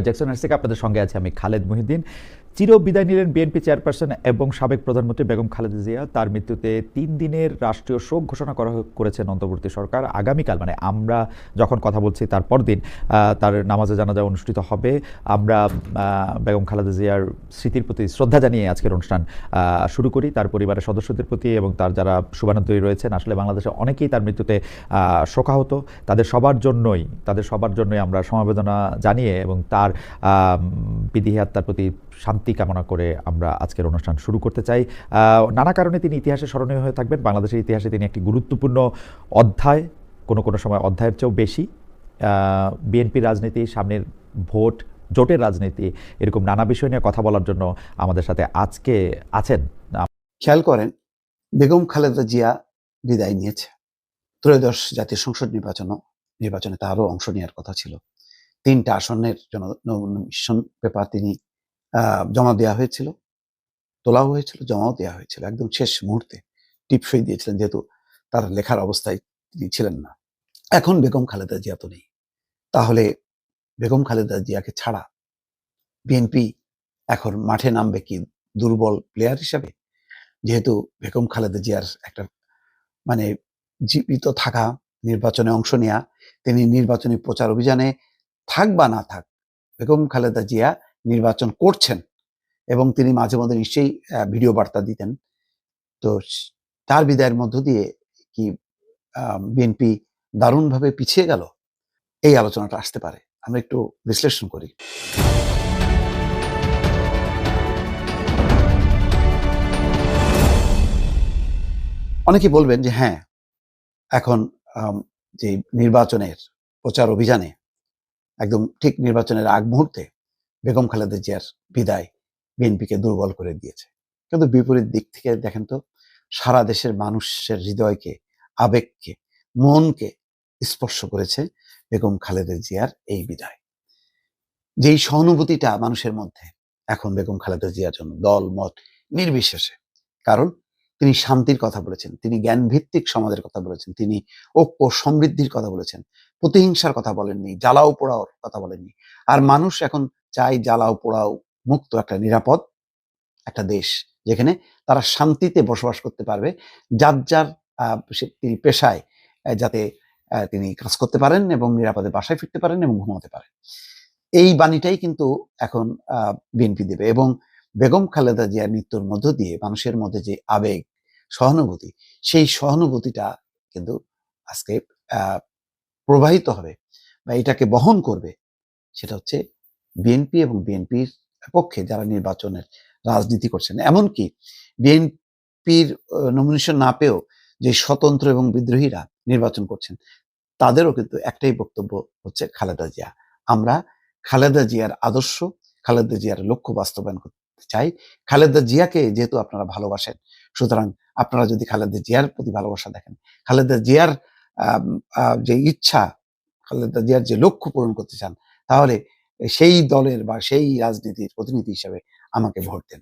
Jackson থেকে আপনাদের সঙ্গে আছে আমি খালেদ মহিউদ্দিন। চির বিদায় নিলেন বিএনপি চেয়ারপারসন এবং সাবেক প্রধানমন্ত্রী বেগম খালেদা জিয়া। তার মৃত্যুতে তিন দিনের রাষ্ট্রীয় শোক ঘোষণা করা করেছেন অন্তর্বর্তী সরকার। আগামীকাল মানে আমরা যখন কথা বলছি তার পরদিন তার নামাজে জানাজা অনুষ্ঠিত হবে। আমরা বেগম খালেদা জিয়ার স্মৃতির প্রতি শ্রদ্ধা জানিয়ে আজকের অনুষ্ঠান শুরু করি। তার পরিবারের সদস্যদের প্রতি এবং তার যারা শুভানুদ্দয়ী রয়েছেন আসলে বাংলাদেশে অনেকেই তার মৃত্যুতে শোকাহত। তাদের সবার জন্যই তাদের সবার জন্যই আমরা সমবেদনা জানিয়ে এবং তার আহ, বিধি আত্মার প্রতি শান্তি কামনা করে আমরা আজকের অনুষ্ঠান শুরু করতে চাই। নানা কারণে তিনি ইতিহাসে স্মরণীয় হয়ে থাকবেন। বাংলাদেশের ইতিহাসে তিনি একটি গুরুত্বপূর্ণ অধ্যায়, কোনো কোনো সময় অধ্যায়ের চেয়েও বেশি। বিএনপি রাজনীতি, সামনের ভোট, জোটের রাজনীতি, এরকম নানা বিষয় নিয়ে কথা বলার জন্য আমাদের সাথে আজকে আছেন। খেয়াল করেন, বেগম খালেদা জিয়া বিদায় নিয়েছে। ত্রয়োদশ জাতীয় সংসদ নির্বাচন নির্বাচনে তারও অংশ নেওয়ার কথা ছিল। তিনটা আসনের জন্য নমিনেশন পেপার তিনি জমা দেওয়া হয়েছিল। তোলাও হয়েছিল, জমাও দেওয়া হয়েছিল। একদম শেষ মুহূর্তে টিপসই দিয়েছিলেন, যেহেতু তার লেখার অবস্থায় তিনি ছিলেন না। এখন বেগম খালেদা জিয়া তো নেই। তাহলে বেগম খালেদা জিয়াকে ছাড়া বিএনপি এখন মাঠে নামবে কি দুর্বল প্লেয়ার হিসাবে? যেহেতু বেগম খালেদা জিয়ার একটা মানে জীবিত থাকা, নির্বাচনে অংশ নেয়া, তিনি নির্বাচনী প্রচার অভিযানে থাক বা না থাক, বেগম খালেদা জিয়া নির্বাচন করছেন এবং তিনি মাঝে মধ্যে নিশ্চয়ই ভিডিও বার্তা দিতেন। তো তার বিদায়ের মধ্য দিয়ে কি বিএনপি দারুণভাবে পিছিয়ে গেল? এই আলোচনাটা আসতে পারে। আমরা একটু বিশ্লেষণ করি। অনেকে বলবেন যে হ্যাঁ এখন যে নির্বাচনের প্রচার অভিযানে, একদম ঠিক নির্বাচনের আগ মুহূর্তে বেগম খালেদা জিয়ার বিদায় বিএনপিকে দুর্বল করে দিয়েছে। কিন্তু বিপরীত দিক থেকে দেখেন তো, সারা দেশের মানুষের হৃদয়কে, আবেগকে, মনকে স্পর্শ করেছে বেগম খালেদা জিয়ার এই বিদায়। যেই সহানুভূতিটা মানুষের মধ্যে, এখন বেগম খালেদা জিয়ার জন্য দল, মত নির্বিশেষে। কারণ তিনি শান্তির কথা বলেছেন, তিনি জ্ঞান ভিত্তিক সমাজের কথা বলেছেন, তিনি ঐক্য সমৃদ্ধির কথা বলেছেন, প্রতিহিংসার কথা বলেননি, জ্বালাও পোড়াওর কথা বলেননি। আর মানুষ এখন চাই, জ্বালাও, পোড়াও, মুক্ত একটা নিরাপদ একটা দেশ, যেখানে তারা শান্তিতে বসবাস করতে পারবে। যার যার তিনি পেশায় যাতে তিনি কাজ করতে পারেন এবং নিরাপদে বাসায় ফিরতে পারেন এবং ঘুমাতে পারেন। এই বাণীটাই কিন্তু এখন বিএনপি দেবে এবং বেগম খালেদা জিয়ার মৃত্যুর মধ্য দিয়ে মানুষের মধ্যে যে আবেগ, সহানুভূতি, সেই সহানুভূতিটা কিন্তু আজকে প্রবাহিত হবে বা এটাকে বহন করবে, সেটা হচ্ছে বিএনপি এবং বিএনপির পক্ষে যারা নির্বাচনের রাজনীতি করছেন। এমনকি বিএনপির নমিনেশন না পেয়েও যে স্বতন্ত্র এবং বিদ্রোহীরা নির্বাচন করছেন, তাদেরও কিন্তু একটাই বক্তব্য হচ্ছে খালেদা জিয়া। আমরা খালেদা জিয়ার আদর্শ, খালেদা জিয়ার লক্ষ্য বাস্তবায়ন করতে চাই। খালেদা জিয়াকে যেহেতু আপনারা ভালোবাসেন, সুতরাং আপনারা যদি খালেদা জিয়ার প্রতি ভালোবাসা দেখেন, খালেদা জিয়ার যে ইচ্ছা, খালেদা জিয়ার যে লক্ষ্য পূরণ করতে চান, তাহলে সেই দলের বা সেই রাজনীতির প্রতিনিধি হিসেবে আমাকে ভোট দেন।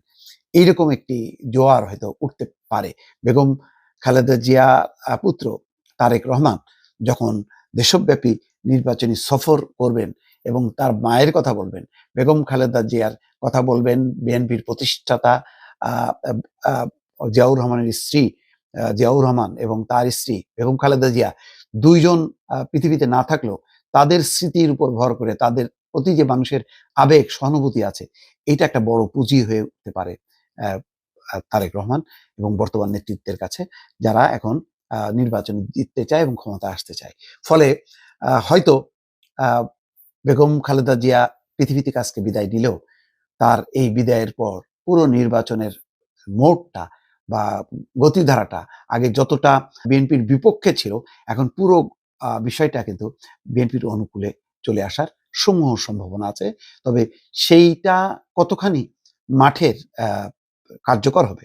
এইরকম একটি জোয়ার হয়তো উঠতে পারে। বেগম খালেদা জিয়া পুত্র তারেক রহমান যখন দেশব্যাপী নির্বাচনী সফর করবেন এবং তার মায়ের কথা বলবেন, বেগম খালেদা জিয়ার কথা বলবেন, বিএনপির প্রতিষ্ঠাতা জিয়াউর রহমানের স্ত্রী জিয়াউর রহমান এবং তার স্ত্রী বেগম খালেদা জিয়া, দুইজন পৃথিবীতে না থাকলেও তাদের স্মৃতির উপর ভর করে তাদের প্রতি যে মানুষের আবেগ, সহানুভূতি আছে, এটা একটা বড় পুঁজি হয়ে উঠতে পারে তারেক রহমান এবং বর্তমান নেতৃত্বের কাছে, যারা এখন নির্বাচন জিততে চায় এবং ক্ষমতা আসতে চায়। ফলে হয়তো বেগম খালেদা জিয়া পৃথিবীতে থেকে আজকে বিদায় নিলেও তার এই বিদায়ের পর পুরো নির্বাচনের মোড়টা বা গতিধারাটা আগে যতটা বিএনপির বিপক্ষে ছিল, এখন পুরো বিষয়টা কিন্তু বিএনপির অনুকূলে চলে আসার সমূহ সম্ভাবনা আছে। তবে সেইটা কতখানি মাঠের কার্যকর হবে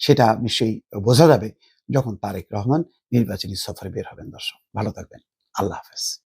সেটা নিশ্চয়ই বোঝা যাবে যখন তারেক রহমান নির্বাচনী সফরে বের হবেন দর্শক। ভালো থাকবেন। আল্লাহ হাফেজ।